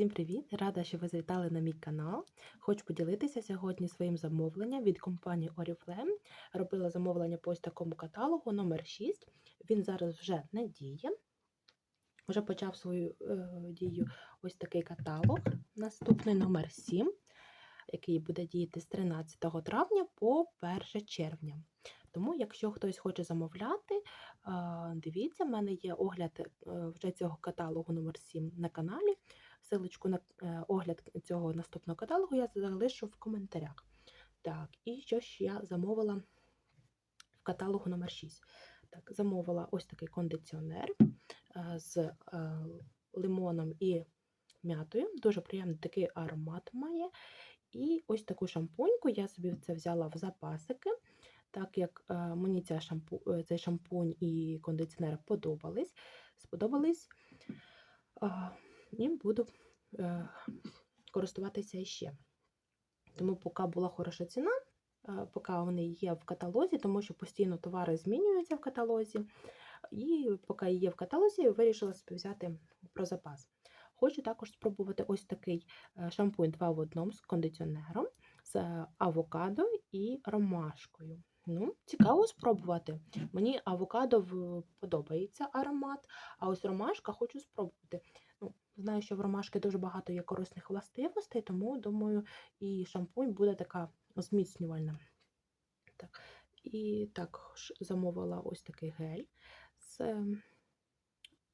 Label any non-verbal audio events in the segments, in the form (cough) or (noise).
Всім привіт! Рада, що ви завітали на мій канал. Хочу поділитися сьогодні своїм замовленням від компанії Oriflame. Робила замовлення по ось такому каталогу номер 6 Він зараз вже не діє. Вже почав свою е, дію ось такий каталог. Наступний номер 7 який буде діяти з 13 травня по 1 червня. Тому, якщо хтось хоче замовляти, дивіться, в мене є огляд е, вже цього каталогу номер 7 на каналі. Силочку на е, огляд цього наступного каталогу я залишу в коментарях. Так, і що ж я замовила в каталогу номер 6 Так, Замовила ось такий кондиціонер е, з лимоном і м'ятою. Дуже приємний такий аромат має. І ось таку шампуньку я собі це взяла в запасики, так як е, мені ця шампу, е, цей шампунь і кондиціонер подобались, сподобались, і буду е, користуватися іще. Тому, поки була хороша ціна, поки вони є в каталозі, тому що постійно товари змінюються в каталозі. І поки є в каталозі, вирішила собі взяти про запас. Хочу також спробувати ось такий е, шампунь 2 в одному з кондиціонером, з авокадо і ромашкою. Ну, Цікаво спробувати. Мені авокадо подобається аромат, а ось ромашка хочу спробувати. Знаю, що в ромашки дуже багато є корисних властивостей, тому, думаю, і шампунь буде така зміцнювальна. Так. І також замовила ось такий гель з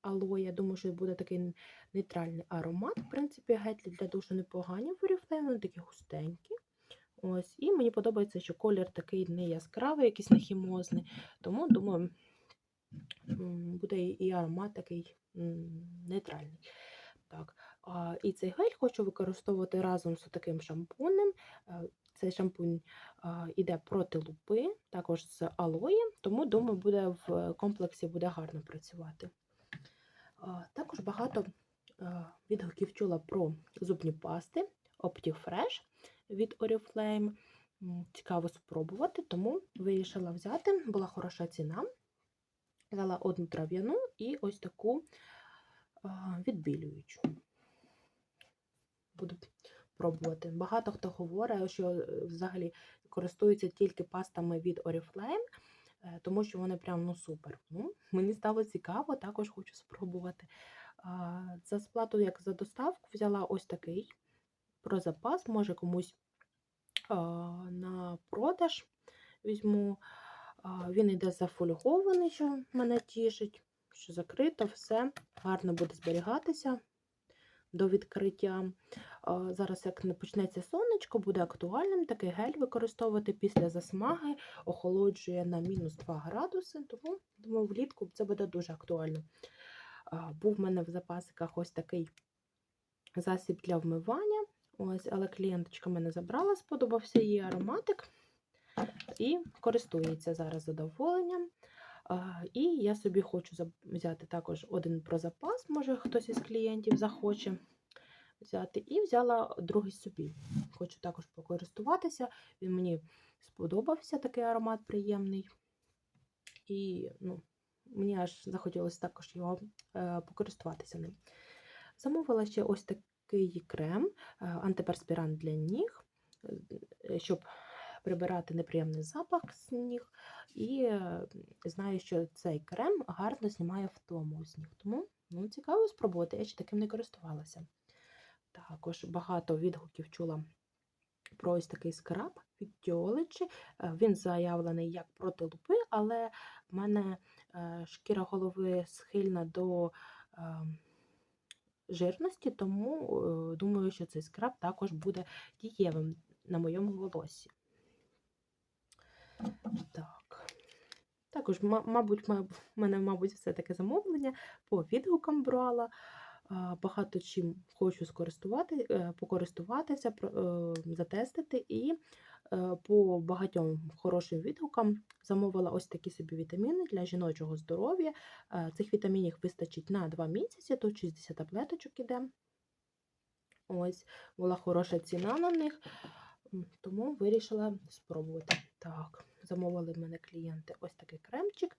алоє. Думаю, що буде такий нейтральний аромат. В принципі, гетлі для душу непогані в Oriflame, вони такі густенькі. Ось. І мені подобається, що колір такий не яскравий, якийсь не хімозний. Тому, думаю, буде і аромат такий нейтральний. Так. І цей гель хочу використовувати разом з таким шампунем. Е, цей шампунь йде проти лупи, також з алоєм, тому, думаю, буде в комплексі буде гарно працювати. Також багато відгуків чула про зубні пасти OptiFresh від Oriflame. Цікаво спробувати, тому вирішила взяти, була хороша ціна. Взяла одну трав'яну і ось таку відбілюючу. Буду пробувати. Багато хто говорить, що е, взагалі користуються тільки пастами від Oriflame, Е, тому що вони прям ну супер. Ну, Мені стало цікаво, також хочу спробувати. За сплату, як за доставку, взяла ось такий про запас, може комусь на продаж візьму. Він йде зафольгований, що мене тішить, що закрито, все гарно буде зберігатися до відкриття. Зараз, як не почнеться сонечко, буде актуальним такий гель використовувати після засмаги, охолоджує на мінус 2 градуси, тому думаю, влітку це буде дуже актуально. Був в мене в запасиках ось такий засіб для вмивання. Ось, Але клієнточка мене забрала, сподобався її ароматик і користується зараз задоволенням. І я собі хочу взяти також один про запас, може хтось із клієнтів захоче взяти. І взяла другий собі. Хочу також покористуватися. Він мені сподобався такий аромат приємний. І ну, мені аж захотілося також його е, покористуватися ним. Замовила ще ось такий крем, е, антиперспірант для ніг, щоб прибирати неприємний запах з ніг. І знаю, що цей крем гарно знімає втому з ніг. Тому ну, цікаво спробувати, я ще таким не користувалася. Також багато відгуків чула про ось такий скраб від Тіоличі. Е, він заявлений як проти лупи, але в мене е, шкіра голови схильна до е, жирності, тому думаю, що цей скраб також буде дієвим на моєму волосі. Так. Також, мабуть, в мене, мабуть, все таке замовлення по відгукам брала багато чим хочу скористувати, е, покористуватися, е, затестити, і е, по багатьом хорошим відгукам замовила ось такі собі вітаміни для жіночого здоров'я. Цих вітамінів вистачить на 2 місяці, тут 60 таблеточок іде. Ось, була хороша ціна на них, тому вирішила спробувати. Так, замовили в мене клієнти ось такий кремчик.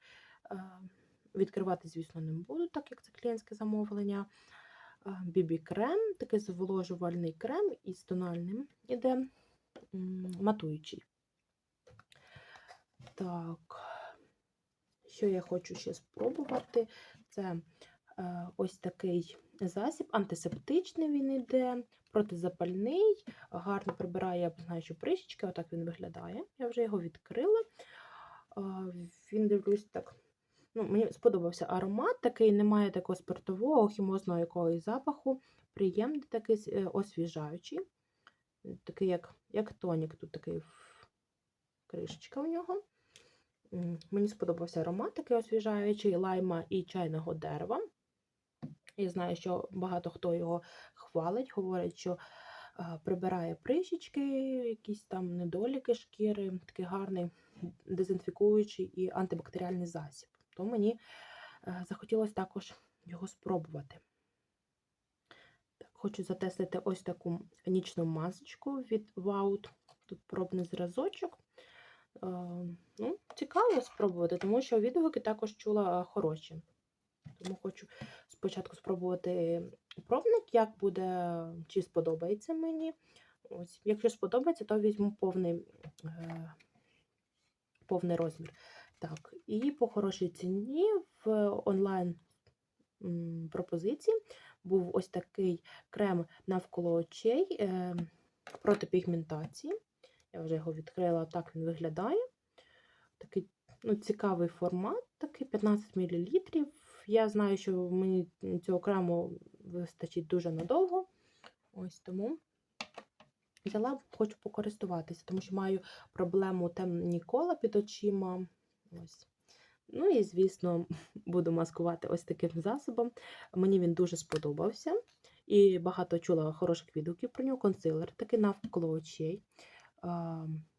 Відкривати, звісно, не буду, так як це клієнтське замовлення. бібі-крем, такий зволожувальний крем із тональним іде матуючий. Так, що я хочу ще спробувати? Це е, ось такий засіб, антисептичний він іде, протизапальний, гарно прибирає, я знаю, що прищички, отак він виглядає. Я вже його відкрила. Він дивлюсь так. Ну, мені сподобався аромат, такий немає такого спиртового, хімозного якогось запаху. Приємний такий е, освіжаючий. Такий, як, як тонік, тут такий кришечка у нього. Мені сподобався аромат, такий освіжаючий, лайма і чайного дерева. Я знаю, що багато хто його хвалить, говорить, що прибирає прищічки, якісь там недоліки шкіри, такий гарний дезінфікуючий і антибактеріальний засіб. То мені е, захотілося також його спробувати. Так, хочу затестити ось таку нічну масочку від Wout. Тут пробний зразочок. Е, Ну, цікаво спробувати, тому що відгуки також чула е, хороші. Тому хочу спочатку спробувати пробник, як буде, чи сподобається мені. Ось, якщо сподобається, то візьму повний, е, повний розмір. Так, і по хорошій ціні в онлайн пропозиції був ось такий крем навколо очей е, проти пігментації. Я вже його відкрила, так він виглядає. Такий ну, цікавий формат, такий 15 мл. Я знаю, що мені цього крему вистачить дуже надовго. Ось тому взяла, хочу покористуватися, тому що маю проблему темні кола під очима. Ось. Ну і, звісно, (laughs) буду маскувати ось таким засобом. Мені він дуже сподобався. І багато чула хороших відгуків про нього. Консилер такий навколо очей.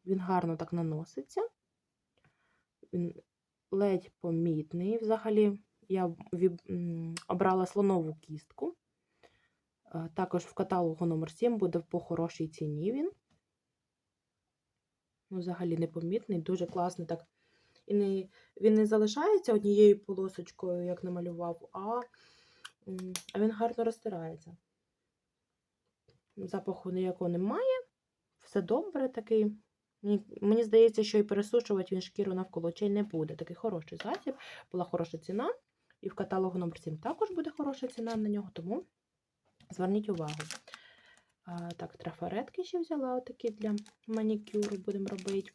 Він гарно так наноситься. Він ледь помітний. Взагалі, я обрала слонову кістку. Також в каталогу номер 7 буде по хорошій ціні він. Ну, взагалі непомітний, дуже класний. так. І не, він не залишається однією полосочкою, як намалював, а, а він гарно розтирається. Запаху ніякого немає. Все добре такий. Мені, мені здається, що і пересушувати він шкіру навколо очей не буде. Такий хороший засіб, була хороша ціна. І в каталогу номер 7 також буде хороша ціна на нього, тому зверніть увагу. А, так, трафаретки ще взяла отакі для манікюру будемо робити.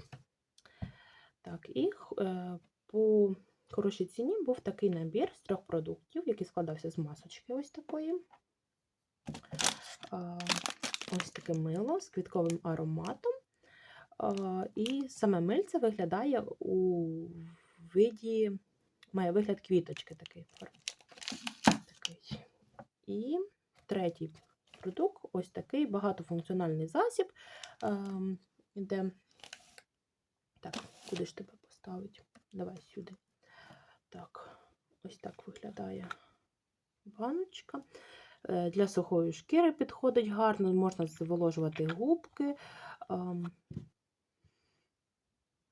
Так, і е, по хорошій ціні був такий набір з трьох продуктів, який складався з масочки ось такої. А, ось таке мило з квітковим ароматом. А, і саме мильце виглядає у виді, має вигляд квіточки такий. такий. І третій продукт ось такий багатофункціональний засіб. Ем, іде. Так, куди ж тебе поставити? Давай сюди. Так, ось так виглядає баночка. Е, Для сухої шкіри підходить гарно, можна зволожувати губки.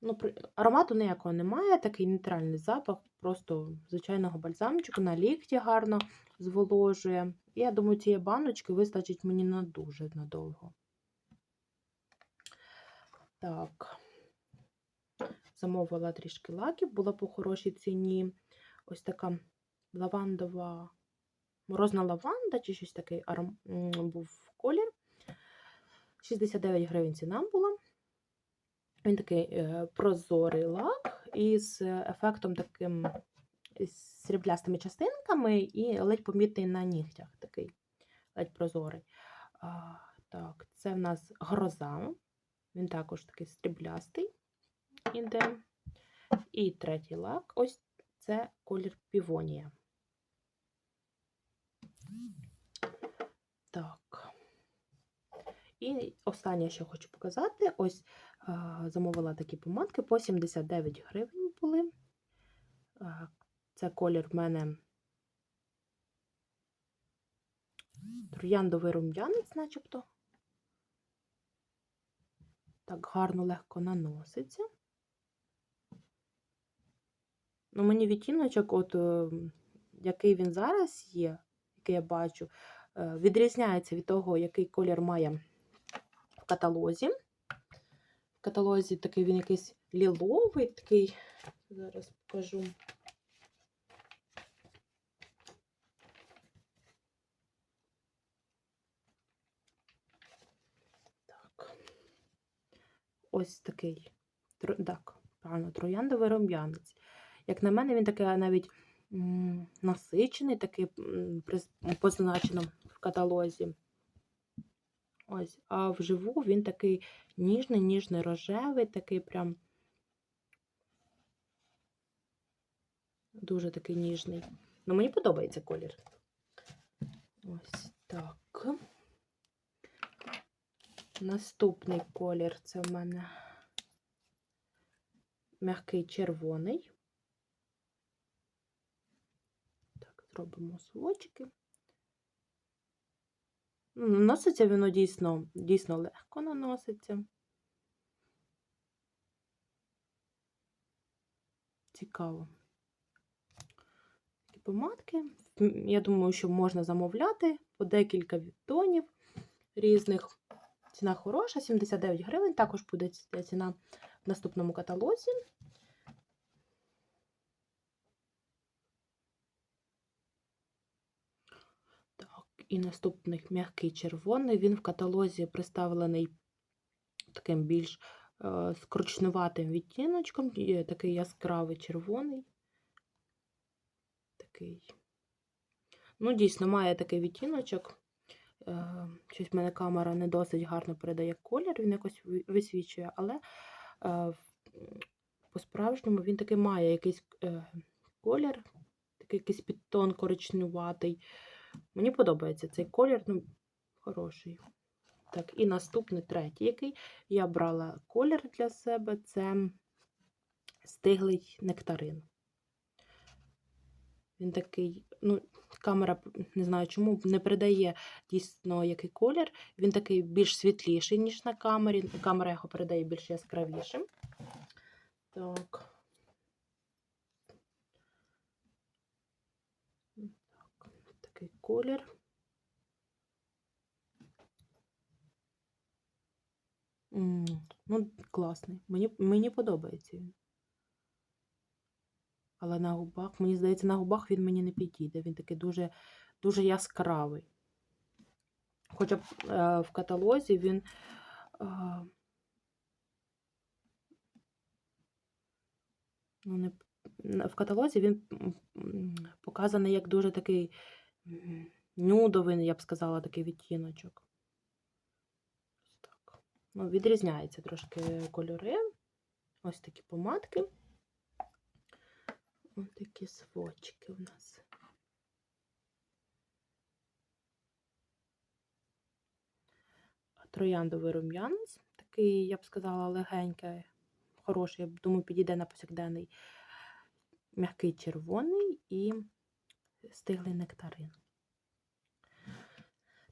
Ну, аромату ніякого немає, такий нейтральний запах, просто звичайного бальзамчику на лікті гарно зволожує. Я думаю, цієї баночки вистачить мені на дуже надовго. Так, замовила трішки лаків, була по хорошій ціні. Ось така лавандова, морозна лаванда, чи щось такий аром... був колір. 69 гривень ціна була. Він такий е, прозорий лак із ефектом таким сріблястими частинками і ледь помітний на нігтях такий ледь прозорий. А, так, це в нас гроза. Він також такий сріблястий іде. І третій лак. Ось це колір півонія. Так. І останнє, що хочу показати, ось а, замовила такі помадки по 79 гривень були. А, Це колір в мене трояндовий рум'янець, начебто. Так гарно легко наноситься. Ну, мені відтіночок, от, е, який він зараз є, який я бачу, Е, Відрізняється від того, який колір має в каталозі. В каталозі такий він якийсь ліловий, такий, зараз покажу. Так. Ось такий. Так, правильно, трояндовий рум'янець. Як на мене, він такий навіть насичений, такий позначено в каталозі. Ось, а вживу він такий ніжний, ніжний рожевий, такий прям дуже такий ніжний. Ну, мені подобається колір. Ось так. Наступний колір це в мене м'який червоний. Так, зробимо свочки. Наноситься воно дійсно, дійсно легко наноситься. Цікаво. Такі помадки. Я думаю, що можна замовляти по декілька тонів різних. Ціна хороша, 79 гривень. Також буде ця ціна в наступному каталозі. Так, і наступний м'який червоний. Він в каталозі представлений таким більш е, скручнуватим відтіночком, є такий яскравий червоний. Такий. Ну, дійсно, має такий відтіночок. Е, Щось в мене камера не досить гарно передає колір, він якось ви- висвічує, але е, по-справжньому він таки має якийсь е, колір, такий якийсь підтон коричневатий. Мені подобається цей колір, ну, хороший. Так, і наступний третій, який я брала колір для себе, це стиглий нектарин. Він такий, ну, камера, не знаю чому, не передає дійсно який колір. Він такий більш світліший, ніж на камері. Камера його передає більш яскравішим. Так такий колір. Ну, класний. Мені, мені подобається він. Але на губах, мені здається, на губах він мені не підійде. Він такий дуже, дуже яскравий. Хоча б е, в каталозі він. Е, ну, не, в каталозі він показаний як дуже такий нюдовий, я б сказала, такий відтіночок. Так. Ну, відрізняються трошки кольори. Ось такі помадки. Ось такі свочки в нас. Трояндовий рум'янець. Такий, я б сказала, легенький, хороший, я думаю, підійде на повсякденний. М'який червоний і стиглий нектарин.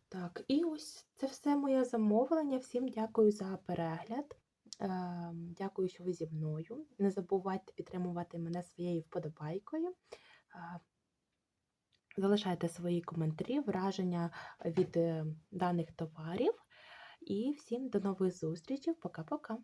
Так, і ось це все моє замовлення. Всім дякую за перегляд. Ем, Дякую, що ви зі мною. Не забувайте підтримувати мене своєю вподобайкою. Е, Залишайте свої коментарі, враження від е, даних товарів. І всім до нових зустрічей. Пока-пока.